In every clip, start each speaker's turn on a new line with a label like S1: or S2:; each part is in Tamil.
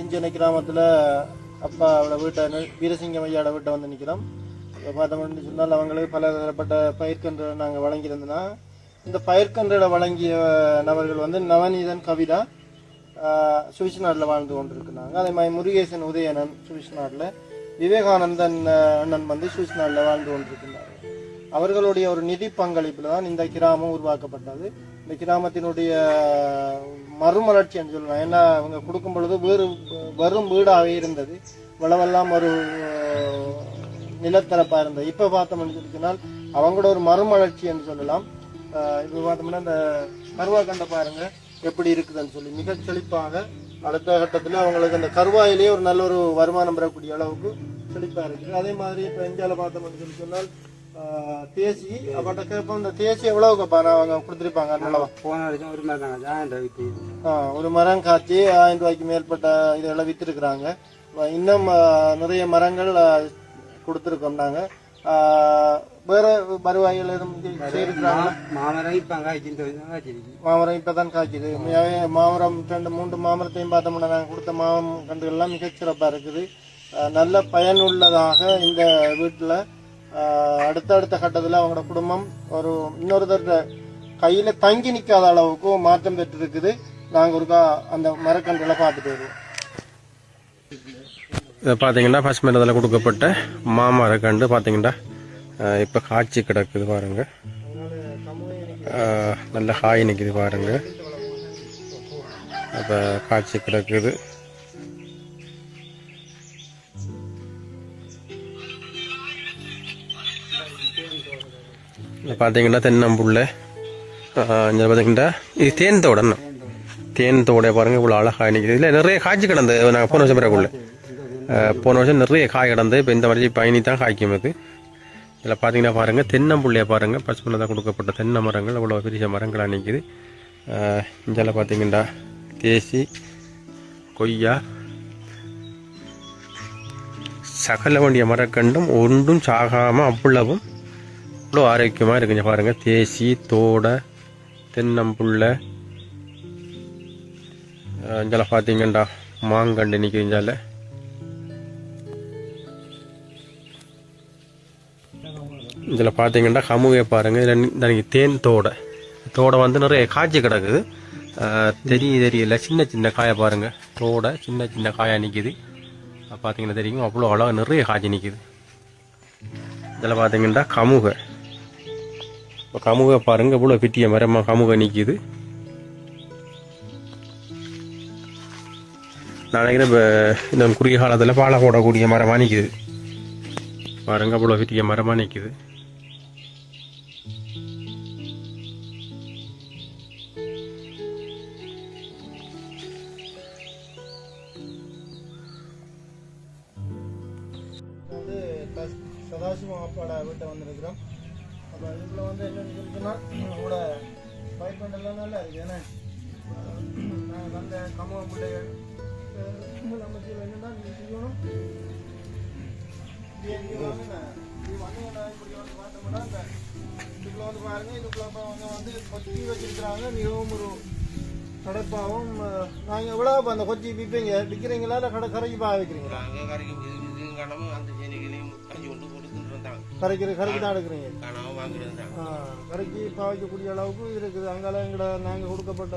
S1: திஞ்சனை கிராமத்தில் அப்பாவோட வீட்டை வீரசிங்கம் ஐயாவோட வீட்டை வந்து நிற்கிறோம் இப்போ பார்த்தோம்னு சொன்னால் அவங்களுக்கு பல தரப்பட்ட பயிர்க்கன்று நாங்கள் வழங்கியிருந்தோன்னா இந்த பயிர்க்கன்றுகளை வழங்கிய நபர்கள் வந்து நவநீதன் கவிதா சுவிஸ் நாட்டில் வாழ்ந்து கொண்டிருக்கிறாங்க. அதே மாதிரி முருகேசன் உதயணன் சுவிஸ் நாட்டில் விவேகானந்தன் அண்ணன் வந்து சுவிஸ் நாட்டில் வாழ்ந்து கொண்டிருக்கிறார். அவர்களுடைய ஒரு நிதி பங்களிப்பில் தான் இந்த கிராமம் உருவாக்கப்பட்டது. இந்த கிராமத்தினுடைய மறுமலர்ச்சி என்று சொல்லலாம். ஏன்னா அவங்க கொடுக்கும் பொழுது வேறு வரும் வீடாகவே இருந்தது. வளவெல்லாம் ஒரு நிலத்தரப்பாக இருந்தது. இப்போ பார்த்தோம்னு சொல்லி சொன்னால் அவங்களோட ஒரு மறுமலர்ச்சி என்று சொல்லலாம். இப்போ பார்த்தோம்னா இந்த கண்ட பாருங்க எப்படி இருக்குதுன்னு சொல்லி. மிக செழிப்பாக அடுத்த கட்டத்தில் அவங்களுக்கு அந்த கருவாயிலேயே ஒரு நல்ல ஒரு வருமானம் பெறக்கூடிய அளவுக்கு செழிப்பாக இருக்குது. அதே மாதிரி இப்போ இந்தியாவில் பார்த்தோம்னு சொல்லி சொன்னால் தேசி அப்பட்ட கேட்போம் இந்த தேசி எவ்வளவுக்கு பாரு அவங்க கொடுத்துருப்பாங்க நல்லவா
S2: போன வருஷம் ஒரு தாங்க ஜாயின் ரவிக்கு
S1: ஆ, ஒரு மரம் காய்ச்சி ஆயிரம் ரூபாய்க்கு மேற்பட்ட இதெல்லாம் வித்துருக்குறாங்க. இன்னும் நிறைய மரங்கள் கொடுத்துருக்கோம் நாங்க. ஆ, வேற வருவாயில் எதுவும்
S2: மாமரம் இப்போ
S1: மாமரம் இப்பதான் காய்க்குது மாமரம் ரெண்டு மூன்று மாமரத்தையும் பார்த்தோம்னா நாங்கள் கொடுத்த மாமரம் கன்றுகள்லாம் மிகச் சிறப்பாக இருக்குது நல்ல பயனுள்ளதாக இந்த வீட்டில் அடுத்தடுத்த கட்டத்தில் அவங்களோட குடும்பம் ஒரு இன்னொருத்தர் கையில் தங்கி நிற்காத அளவுக்கு மாற்றம் பெற்றிருக்குது. நாங்கள் ஒருக்கா அந்த மரக்கன்றுகளை பார்த்துட்டு வருவோம்.
S3: இதை பார்த்தீங்கன்னா பசுமையில் கொடுக்கப்பட்ட மாமரக்கண்டு பார்த்தீங்கன்னா இப்போ காய்ச்சி கிடக்குது பாருங்க. நல்ல காய் நிற்கிது பாருங்க. அப்போ காய்ச்சி கிடக்குது. பார்த்தீங்கன்னா தென்னம்புள்ள இங்கே பார்த்தீங்கன்னா இது தேன் தோடன்னு தேன் தோடை பாருங்க இவ்வளோ அழகாக நிற்கிது இதில் நிறைய காய்ச்சி கிடந்து நாங்கள் போன வருஷம் பிறகுள்ள. போன வருஷம் நிறைய காய் கிடந்து இப்போ இந்த மாதிரி பயணி தான் காய்க்கும் இது. இதில் பார்த்தீங்கன்னா பாருங்கள் தென்னம்புள்ளைய பாருங்கள் பசுமனதாக கொடுக்கப்பட்ட தென்னை மரங்கள். அவ்வளோ பெரிய மரங்களாக நிற்குது இதில் பார்த்தீங்கன்னா தேசி கொய்யா சகல வேண்டிய மரக்கண்டும் ஒன்றும் சாகாமல் அவ்வளவும் அவ்வளோ ஆரோக்கியமாக இருக்குங்க பாருங்கள் தேசி தோடை தென்னம்புள்ளை. இதில் பார்த்தீங்கண்டா மாங்கண்டு நிற்குது இஞ்சால இதில் பார்த்தீங்கன்னா கமுகை பாருங்கள் இதில் இந்த தேன் தோடை. தோடை வந்து நிறைய காய்ச்சி கிடக்குது. தெரியும் தெரிய தெரியல. சின்ன சின்ன காயை பாருங்கள் தோடை சின்ன சின்ன காயாக நிற்கிது பார்த்தீங்கன்னா தெரியும் அவ்வளோ அழகாக நிறைய காய்ச்சி நிற்கிது இதில் பார்த்தீங்கன்னா கமுகை. இப்போ கமுக பாருங்கள் இவ்வளோ பிட்டிய மரமாக கமுக நிற்கிது நான் நினைக்கிறேன் இப்போ இந்த குறுகிய காலத்தில் பாலை போடக்கூடிய மரமாக நிற்கிது பாருங்க இவ்வளோ பெரிய மரமாக நிற்கிது
S1: சதாசிவம் அப்பாடா வீட்டை வந்திருக்கிறோம். அப்போ இதில் வந்து என்னன்னு சொல்லிச்சுன்னா உங்களோட பயிர் பண்ணலாம் நல்லா இருக்கு ஏன்னா நாங்கள் வந்த கம்மா பிள்ளைகள் நம்ம செய்ய என்னன்னா நீங்க செய்யணும். வந்து பார்த்தோம்னா இதுக்குள்ள வந்து பாருங்க இதுக்குள்ள வந்து கொத்தி வச்சிருக்கிறாங்க மிகவும் ஒரு கடப்பாவும் நாங்கள் எவ்வளோ அந்த கொச்சி விற்பீங்க விற்கிறீங்களா இல்லை கடை கரைக்கு பா வைக்கிறீங்களா?
S4: நாங்க கரைக்கு இது கணமும் அந்த செனிகளையும் கஞ்சி கொண்டு கொடுத்துட்டு இருந்தாங்க
S1: கரைக்கிற கரைக்கு தான் எடுக்கிறீங்க?
S4: கனவு வாங்கிட்டு இருந்தாங்க
S1: கரைக்கு பாவிக்கக்கூடிய அளவுக்கு இருக்குது. அங்கால எங்கட நாங்கள் கொடுக்கப்பட்ட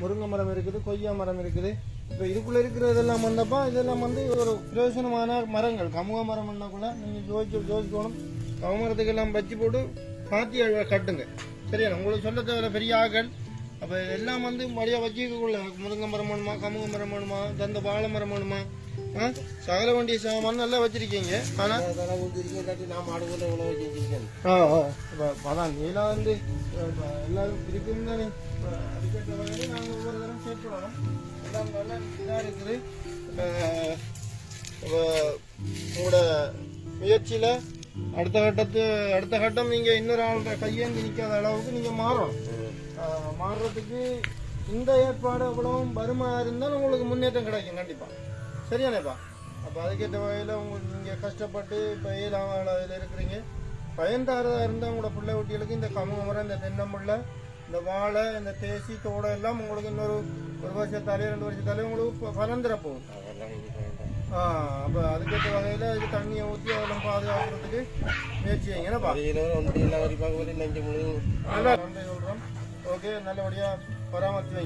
S1: முருங்கை மரம் இருக்குது கொய்யா மரம் இருக்குது. இப்போ இதுக்குள்ளே இருக்கிறதெல்லாம் வந்தப்போ இதெல்லாம் வந்து ஒரு பிரயோஜனமான மரங்கள். கமுக மரம்னா கூட நீங்கள் ஜோதிச்சு ஜோதிக்கணும் கமுமரத்துக்கு எல்லாம் வச்சு போட்டு மாற்றி கட்டுங்க. சரியா? உங்களுக்கு சொல்ல தேவையில்ல. பெரிய ஆக்கள். அப்போ எல்லாம் வந்து மடியாக வச்சுக்கக்குள்ள முருங்கை மரம் வேணுமா கமுக மரம் வேணுமா தந்த வாழை மரம் வேணுமா? சகல வேண்டிய சாமான் நல்லா வச்சிருக்கீங்க. இப்போ அதான் நீலாம் வந்து எல்லாரும் இருக்கும் தானே. அதுக்கேற்ற வகையில் நாங்கள் ஒவ்வொரு தரம் சேர்த்துடணும் எல்லாம் நல்லா இதாக இருக்குது. இப்போ உங்களோட முயற்சியில் அடுத்த கட்டத்து அடுத்த கட்டம் நீங்கள் இன்னொரு ஆள்கிட்ட கையேந்தி நிற்காத அளவுக்கு நீங்கள் மாறணும். மாறுறதுக்கு இந்த ஏற்பாடு எவ்வளவும் வருமா இருந்தால் உங்களுக்கு முன்னேற்றம் கிடைக்கும் கண்டிப்பாக சரியானேப்பா? அப்போ அதுக்கேற்ற வகையில் உங்களுக்கு நீங்கள் கஷ்டப்பட்டு இப்போ இதில் இருக்கிறீங்க. பயன்தாரதாக இருந்தால் உங்களோட பிள்ளை குட்டிகளுக்கு இந்த மரம் இந்த தென்னம்புள்ள இந்த வாழை இந்த தேசி தோடை எல்லாம் உங்களுக்கு இன்னொரு ஒரு வருஷத்தாலே ரெண்டு வருஷத்தாலே உங்களுக்கு ப- பலன் தரப்போகும்
S4: அதெல்லாம் இனி வேண்டாம்
S1: ஆ அப்போ அதுக்கேற்ற வகையில் இது தண்ணியை ஊற்றி அதெல்லாம் பாதுகாக்கிறதுக்கு முயற்சி செய்யுங்கப்பா
S4: வரையில ஒன்று எல்லாம் வரைப்பாங்க போது நஞ்சு
S1: நல்லா நன்றி சொல்கிறோம் ಓಕೆ ನಾಳೆ
S4: ಒಡೆಯ ಪರಾಮರ್ಶೆ